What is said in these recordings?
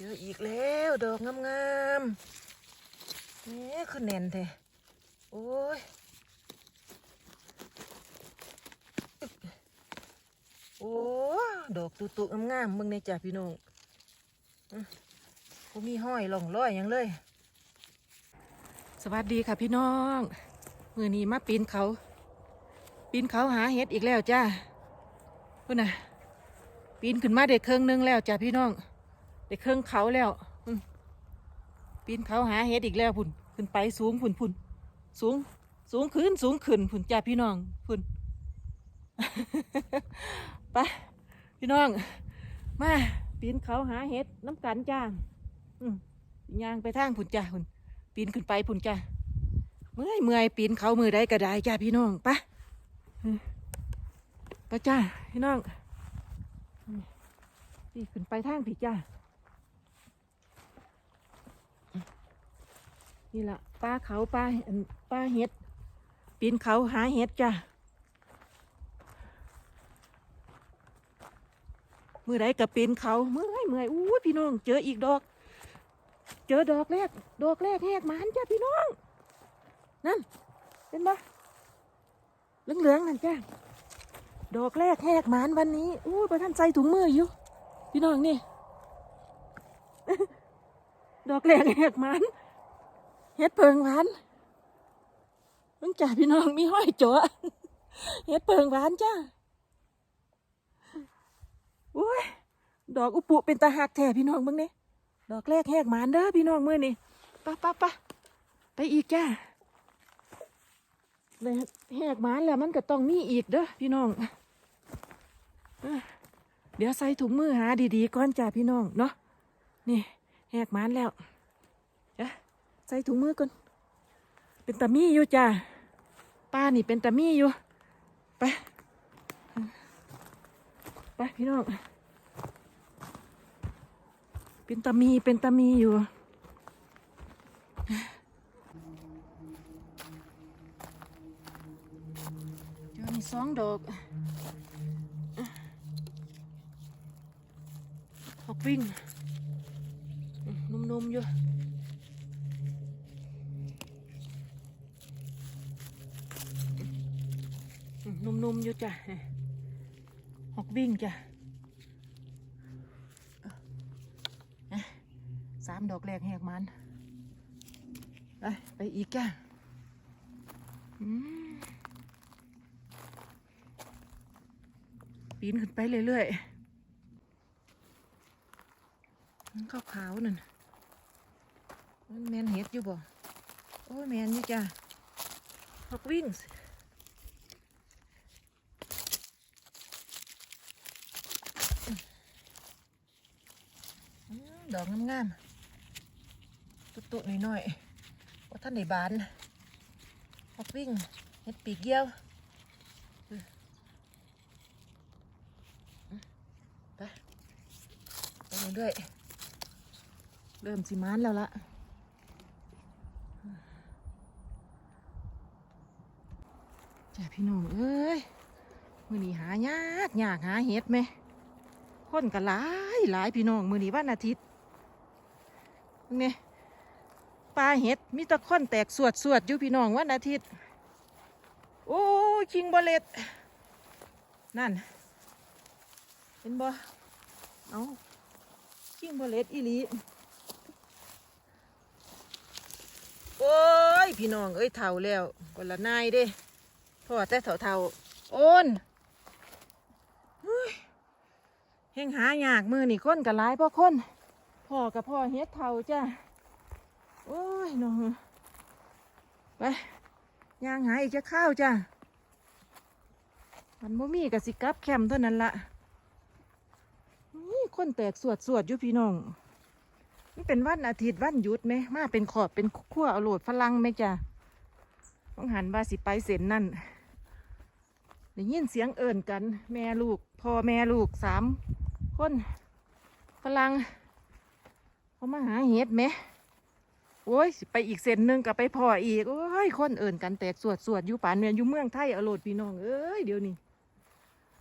เจออีกแล้วดอกงามๆนี่คือแน่นแท้โอ้ยโอ้ดอกตุตุงามๆมึงในจ่าพี่น้องอื้อบ่มีห้อยหล่องร้อยหยังเลย สวัสดีค่ะพี่น้องมือนี้มาปีนเขา ปีนเขาหาเห็ดอีกแล้วจ้าพุ่นน่ะ ปีนขึ้นมาเด็กเครื่องนึงแล้วจ้าพี่น้อง เด็กเครื่องเขาแล้วปีนเขาหาเห็ดอีกแล้วพุ่นขึ้นไปสูงพุ่นพุ่นสูง สูงขึ้นสูงขึ้นพุ่นจ้าพี่น้องพุ่นไปพี่น้อง มาปีนเขาหาเห็ดน้ำกันจ้าอืมย่างไปทางพุ่นจ้าพุ่นปีนขึ้นไปพุ่นจ้าเมื่อยเมื่อยปีนเขามือได้ก็ได้จ้าพี่น้องไปไปจ้าพี่น้องพี่ขึ้นไปทางพี่จ้า นี่ละป้าเขาป้าป้าเห็ด ปีนเขาหาเห็ดจ้ามือใดกับปีนเขาเมื่อยเมื่อยอู้พี่น้อง เจออีกดอก เจอดอกแรก ดอกแรกแหกหมานจ้าพี่น้อง นั่นเป็นปะเหลืองๆนั่นจ้าดอกแรกแหกหมานวันนี้อู้ประท่านใส่ถุงมืออยู่พี่น้องนี่ ดอกแรกแหกหมัน เฮ็ดเพิงหวานมึงจ่าพี่น้องมีห้อยจ๋อเฮ็ดเพิงหวานจ้าโอ้ยดอกอุปุเป็นตาหักแท้พี่น้องมึงนี่ดอกแรกแหกหมานเด้อพี่น้องมือนี่ปะปะปะไปอีกจ้าเลยแหกหมานแล้วมันก็ต้องมีอีกเด้อพี่น้องเดี๋ยวใส่ถุงมือหาดีๆก่อนจ้าพี่น้องเนาะนี่แหกหมันแล้ว ใส่ถุงมือก่อน เป็นตามี่อยู่จ้าป้านี่เป็นตามี่อยู่ ไป ไปพี่น้อง เป็นตามีเป็นตามีอยู่เจอนี่สองดอก ออกวิ่งอืมนุ่มๆอยู่อืมนุ่มๆอยู่จ้ะออกวิ่งจ้ะเอาอะ สามดอกแรกแหกมันไปไปอีกจ้ะปีนขึ้นไปเรื่อยๆมันขาวขาวนั่นมันแมนเห็ดอยู่บ่ โอ้ยแมนอยู่จ้ะฮอกวิ่งส์อืมดอกงามๆ ตุ่ๆหน่อยๆว่าท่านในบานฮอกวิ่งเห็ดปีกเกี้ยวไปไปเรื่อยๆเริ่มสิมานแล้วละจ้าพี่น้องเอ้ยมือนี้หายากยากหาเห็ดไหมคนก็หลายหลายพี่น้องมือนี้วันอาทิตย์นี่ ปลาเห็ดมีตะคนแตกสวดสวดอยู่พี่น้องวันอาทิตย์ โอ้ยคิงบอเลตนั่น เห็นบ่เอาคิงบอเลตอีลีโอ้ยพี่น้องเอ้ยเท่าแล้วคนละนายเด้พ่อแต่เท่าเท่าโอนเฮงหายากมือนี่คนกับหลายพ่อคนพ่อกับพ่อเฮ็ดเท่าจ้า โอ้ยน้องไปย่างหาอีกจะข้าวจ้ามันบ่มีกับสิกับแคมเท่านั้นละนี่คนแตกสวดสวดอยู่พี่น้องมันเป็นวันอาทิตย์วันหยุดไหมมาเป็นขอบเป็นขั้วเอาโหลดฝรั่งไหมจ้ะต้องหันว่าสิไปเส้นนั่นได้ยินเสียงเอิ่นกัน แม่ลูกพ่อแม่ลูกสามคนฝรั่งเขามาหาเห็ดไหม โอ้ยไปอีกเส้นหนึ่งกับไปพ่ออีก โอ้ยคนเอิ่นกันแตกสวดสวดอยู่ป่านเมืองอยู่เมืองไทยเอาโหลดพี่น้องเอ้ยเดี๋ยวนี้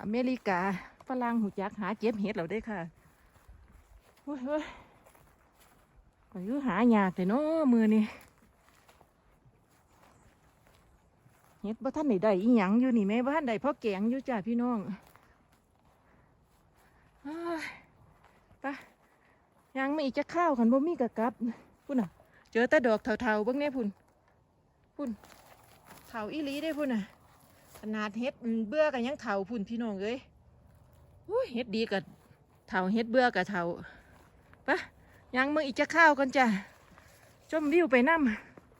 อเมริกาฝรั่งหูจักหาเก็บเห็ดเราได้ค่ะโอ้ยโอ้ยอายุหายากแต่เนาะมือนี่เฮ็ดบ่ท่านได้ได้อีหยังอยู่นี่แม่บ่ท่านได้พ่อแกงอยู่จ้าพี่น้องอ้ยไปยังไม่อีกจะข้าวขันบ่มีกะกับพุ่นน่ะ เจอแต่ดอกเถาๆเบิ่งแน่พุ่นพุ่นเถาอีลีได้พุ่นน่ะ ขนาดเฮ็ดเบื่อกันยังเถาพุ่นพี่น้องเอ้ยอุ้ยเฮ็ดดีกับเถาเฮ็ดเบื่อกับเถาปะยังมึงอีกจะข้าวกันจ้ะชมวิวไปน้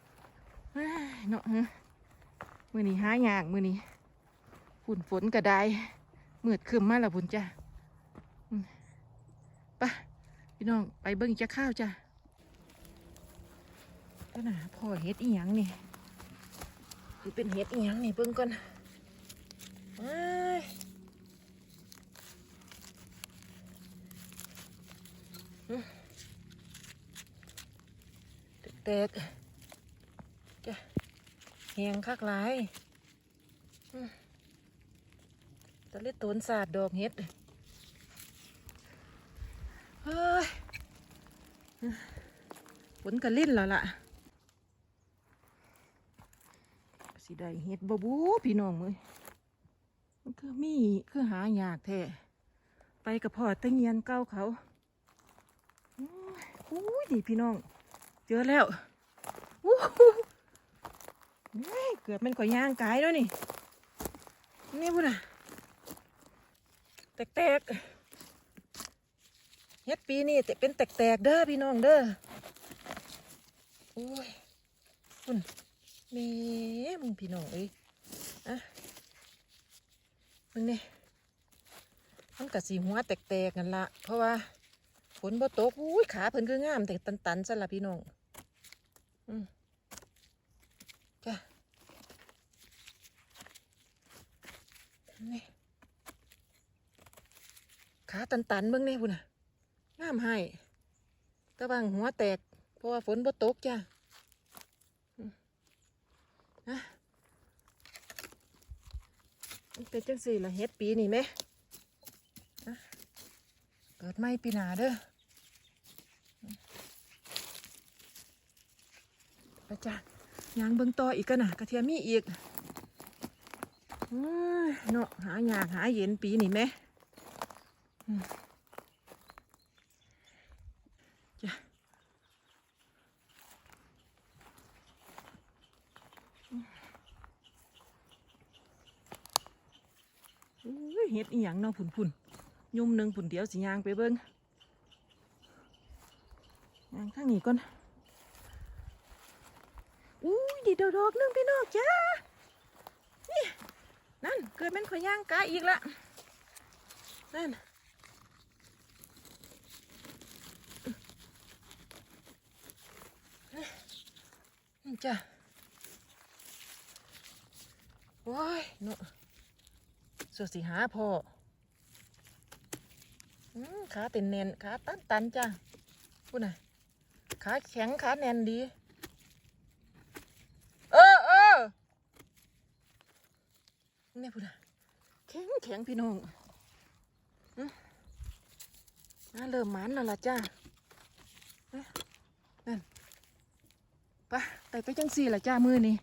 ำเอ้เนาะฮะมือนี้หายากมือนี้ฝุ่นฝนก็ได้มืดครึมมาและพุ่นจ้ะปะพี่น้องไปเบิ่งอีกจะข้าวจ้ะ ก็น่ะพ่อเฮ็ดอีหยังนี่คือเป็นเฮ็ดอีหยังนี่เบิ่งก่อนเอ้ยแตกๆจ้ะแหงคักหลายตะเล็ดตนสาดดอกเห็ดเฮ้ยฝนกระลิ่นแล้วล่ะสิ ได้เห็ดบบูพี่น้องมือมันคือมีคือหายากแท้ไปกับพ่อตะเงียนเก้าเขาอ้ยอุ้ยดีพี่น้อง เจอแล้วอู้หูเฮ้ยเกือบมันก่อยางกายแล้วนี่ นี่พุ่นอะแตกๆเฮ็ดปีนี่แต่เป็นแตกๆเด้อพี่น้องเด้อโอ้ยพุ่น แม่มึงพี่น้องเอ้ยอะมึงนี่มันกะสีหัวแตกๆกันละเพราะว่าฝนบ่ตกอุ้ยขาเพิ่นคืองามแต่ตันๆซะละพี่น้องอืมจ้ะนี่ขาตันๆเบิ่งนี่พุ่นน่ะงามให้ตะบางหัวแตก เพราะว่าฝนบ่ตกจ้ะอืมนะ มัน เป็นจังสี่ละเฮ็ดปีนี่ไหมเกิดไม่ปีหนาเด้อไปจ้ะยางเบิ่งต่ออีกกันนะกระเทียมมีอีกเอ้ยเนาะหายากหาเย็นปีนี่ไหมอืมจ้ะอุ้ย เฮ็ดอีหยังเนาะผุนผุนๆยุ่มหนึ่งผุนเดียวสิยางไปเบิ่งยางข้างนี้ก่อนอุ้ยดีดดอกๆหนึงพี่น้องจ้านี่นั่นเกิดเป็นขอยย่างกาอีกละนั่นนี่จ้ะโอ้ยเนาะ สุดสิหาพ่อขาเต็นแนนขาตันตันจ้ะพูดนะขาแข็งขาแน่นดี เออเออนี่พูดนะแข็งแข็งพี่น้องน่าเริ่มมันแล้วล่ะจ้าเนั่นไปไปไปจังสี่ล่ะจ้ามือนี่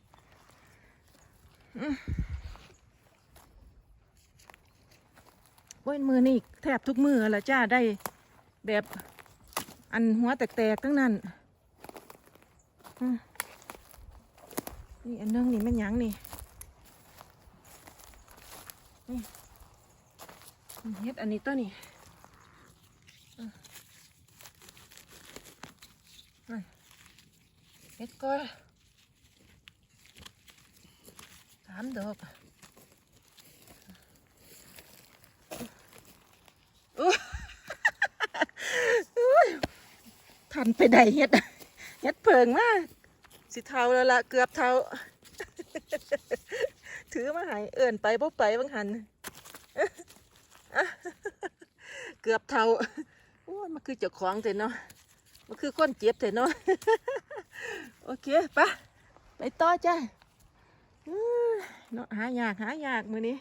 อืมเว้นมือนี่แทบทุกมือละจ้าได้แบบอันหัวแตกๆทั้งนั้นนี่อันนึงนี่ม่นยังนี่นี่เฮ็ดอันนี้ตัวนี่เฮ็ดก้อยสามดอกันไปได้เฮ็ดเฮ็ดเพิงมากสิเทาแล้วล่ะเกือบเทาถือมาหายเอิ่นไปบ่ไปบางหันเกือบเทาโอ้มันคือเจ้าของเถอะเนาะมันคือคนเจ็บเถอะเนาะโอเคไปะไปต่อจ้ะอื้อเนาะหายากหายากมือนี้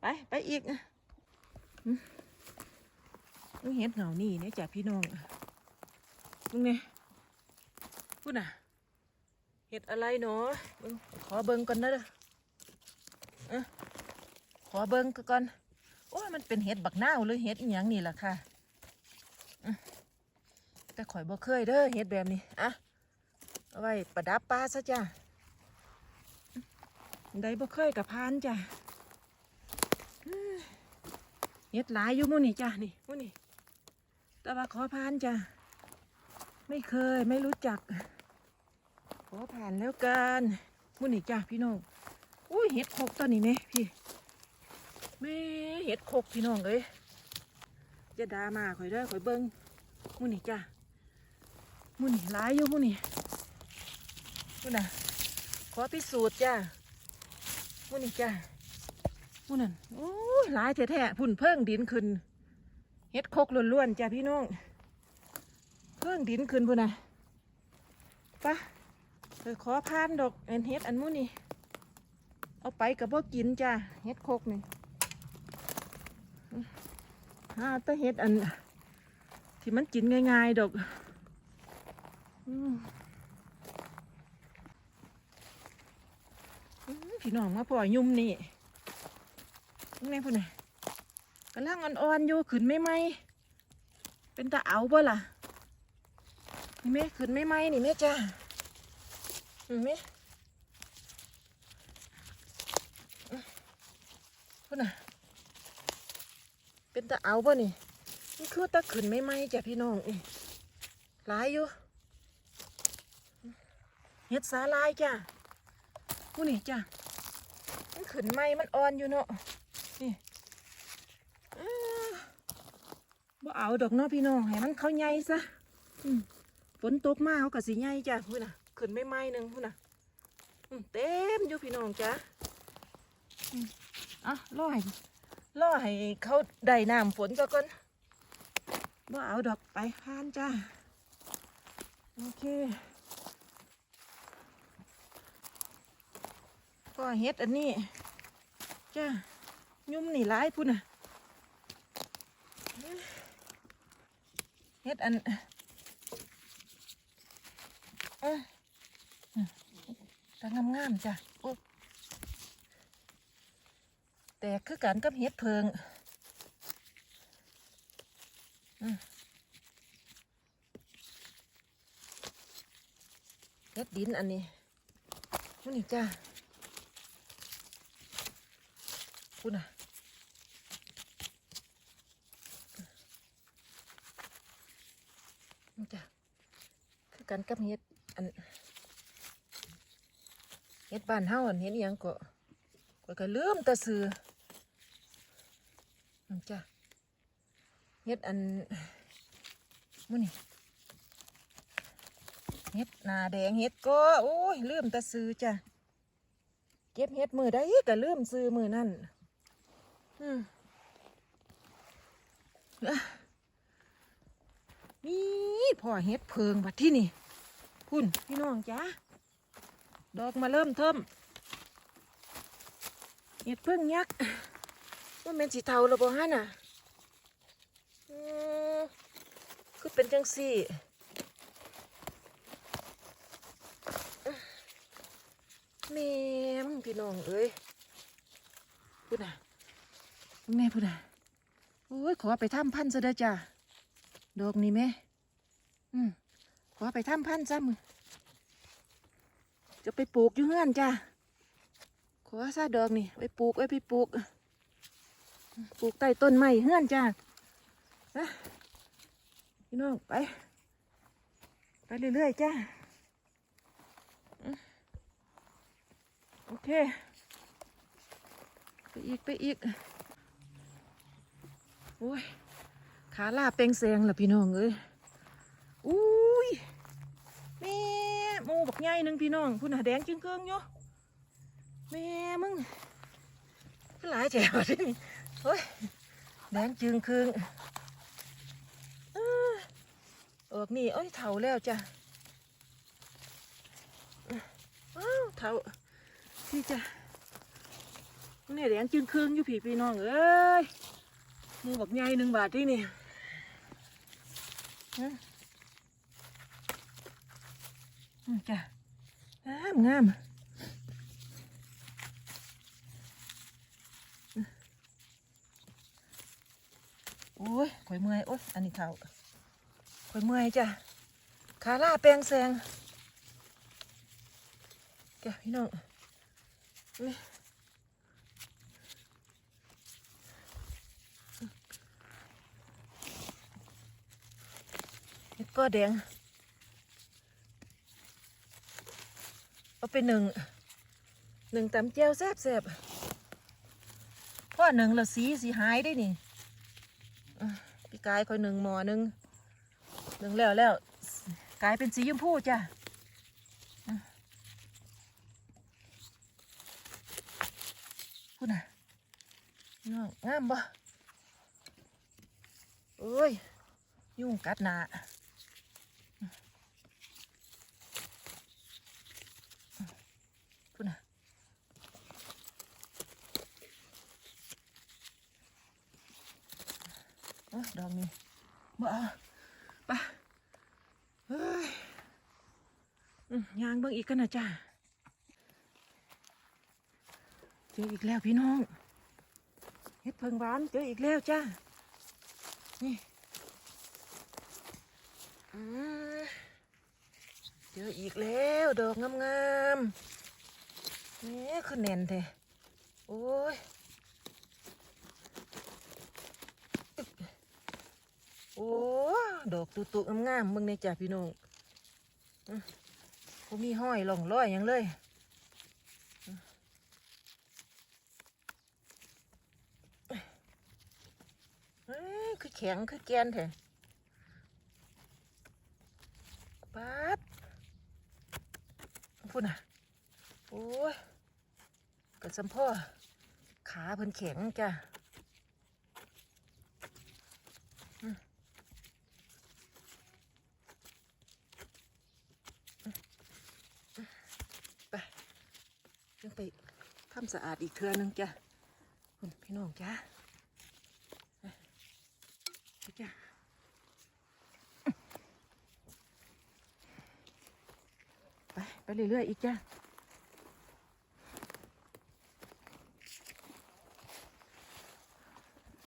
ไปไปอีกอเฮ็ดเหงานี่เนี่ยจ้ะพี่น้อง มึงเนี่ยพูดน่ะเห็ดอะไรเนาะขอเบิ่งก่อนนะเด้อขอเบิ่งก่อน โอ้ยมันเป็นเห็ดบักหน้าหรือเห็ดอีหยังนี่ล่ะค่ะแต่ข่อยบ่เคยเด้อเห็ดแบบนี้อะเอาไว้ประดับปลาซะจ้ะได้บ่เคยกับพานจ้ะเห็ดหลายอยู่มู่นี่จ้ะนี่มู่นี่แต่ว่าขอพานจ้ะ ไม่เคยไม่รู้จักขอผ่านแล้วกันมุ่นี่จ้าพี่น้องอุ้ยเห็ดโคกตัวนี้ไหมพี่แม่เห็ดโคกพี่น้องเอ้ยจะดามาข่อยด้อข่อยเบิ้งมุ่นี่จ้ามุ่นี่ร้ายอยู่มุ่นี่มุ่นน่ะขอพิสูจน์จ้ามุ่นี่จ้ามุ่นั่นโอ้ยหลายแท้ๆพุ่นเพิ่งดินขึ้นเห็ดโคกล้วนๆจ้าพี่น้อง เพิ่งดินขึ้นพุ่นนะปะเคยขอพานดอกเอ็นเฮ็ดอันมู้นี่ เอาไปกับพ่กินจ้าเฮ็ดโคกนี่หาแต่เฮ็ดอัน ที่มันกินง่ายๆดอกพี่น้องมาปล่อยยุ่มนี่นี่พุ่นน่ะกำลังอ่อนๆอยู่ขึ้นไม่ไหมเป็นตาเอาบ่ล่ะ นี่แม่ขึ้นไม่ไหมนี่แม่จ้าเห็นไหมพุ่นน่ะ เป็นตาเอาป่ะนี่นี่คือตาขึ้นไม่ไหมจ้ะพี่น้องนี่หลายอยู่เฮ็ดสาลายจ้ะพุ่นนี่จ้ะมันขึ้นไหมมันอ่อนอยู่เนาะ นี่อ้าบ่เอาดอกเนาะพี่น้อง ให้มันเขาใหญ่ซะ อืม ฝนตกมาเขาก็สิใหญ่จ้ะพูดน่ะขึ้นไม่ไม้หนึ่งพูดน่ะเต็มอยู่พี่น้องจ้ะอะล่อให้ล่อให้เขาได้น้ำฝนซะก่อนบ่เอาดอกไปพานจ้ะโอเคก็เฮ็ดอันนี้จ้ะยุ่มนี่ร้ายพูดน่ะเฮ็ดอัน เอ้ยอืมแต่งามงามๆจ้ะแต่คือกันกับเห็ดเพิงอืมเห็ดดินอันนี้นู่นนี่จ้าคุณน่ะนี่จ้ะคือกันกับเห็ด อันเฮ็ดบ้านเฮาอันเฮ็ดอิหยังก็ก็ก็ลืมตะซื้อจ้ะเฮ็ดอันมื้อนี่เฮ็ดหนาแดงเฮ็ดก็โอ้ยลืมตะซื้อจ้ะเก็บเฮ็ดมือได้ก็ลืมซื้อมือนั่นอืมนี่พ่อเฮ็ดเพิงบัดที่นี่ คุณพี่น้องจ้าดอกมาเริ่มเทิมเห็ดพึ่งยักษ์ว่าเป็นสีเทาหรือเปล่าฮะน่ะคือเป็นจังสี่แม่มึงพี่น้องเอ้ยพูดน่ะแม่พูดน่ะโอ้ยขอไปทำพันธุ์ซะเด้อจ้าดอกนี้แม่อืม ขอไปทำพันธ์ซ้ำมือจะไปปลูกอยู่เงื่อนจ้าขอซาดอกนี่ไปปลูกไว้ไปปลูก ปลูกใต้ต้นไม้เงื่อนจ้านะพี่น้องไป ไปเรื่อยๆจ้าโอเค ไปอีกไปอีกโอ้ยขาลาเปงแซงล่ะพี่น้องเอ้ยอุ้ ยแม่หมูบักใหญ่หนึ่งพี่น้องพุ่นหาแดงจึงเกิงอยู่แม่มึงก็หลายแจ๋วดิเฮ้ยแดงจึงเคืองเออออกนี่เอ้ยเถาแล้วจ้ะอ้าวเถาพี่จ้ะนี่แดงจึงเคืองอยู่พี่พี่น้องเอ้ยหมูบักใหญ่หนึ่งบาทที่นี่ฮะ อืม จ้ะงามงามโอ้ยข่อยเมื่อยโอ้ยอันนี้เท่าข่อยเมื่อยจ้ะขาล่าแปลงแซงจ้ะพี่น้องอุ้ยเห็ดก็แดง เอาไปหนึ่งหนึ่งตำเจียวแซ่บแซ่บเพราะหนึ่งละสีสีหายได้นี่พี่กายคอยหนึ่งหมอหนึ่งหนึ่งแล้วแล้วกลายเป็นสีชมพูจ้ะพูดนะน้องงามบ่โอ้ย ยุ่งกัดหนา พูดนะโอ้ย ดอกนี้บ่เอาไปเฮ้ยอืมยางเบิ่งอีกกันนะจ้าเจออีกแล้วพี่น้องเฮ็ดเพิงหวานเจออีกแล้วจ้านี่เจออีกแล้วดอกงามๆนี่คือแน่นแท้โอ้ยอึ๊บ โอ้ดอกตุตุงามๆมึงในจ่าพี่น้องอื้อบ่มีห้อยหล่องร้อยหยังเลยเอ้ยคือแข็งคือแกนแท้ปัดพูดน่ะโอ้ยกระสัมพ่อขาเพิ่นแข็งจ้ะอืมอืมอืมไปยังไปทำ สะอาดอีกเทือนึงจ้ะคุณพี่น้องจ้ะจ้ะไปไปเรื่อยๆอีกจ้ะ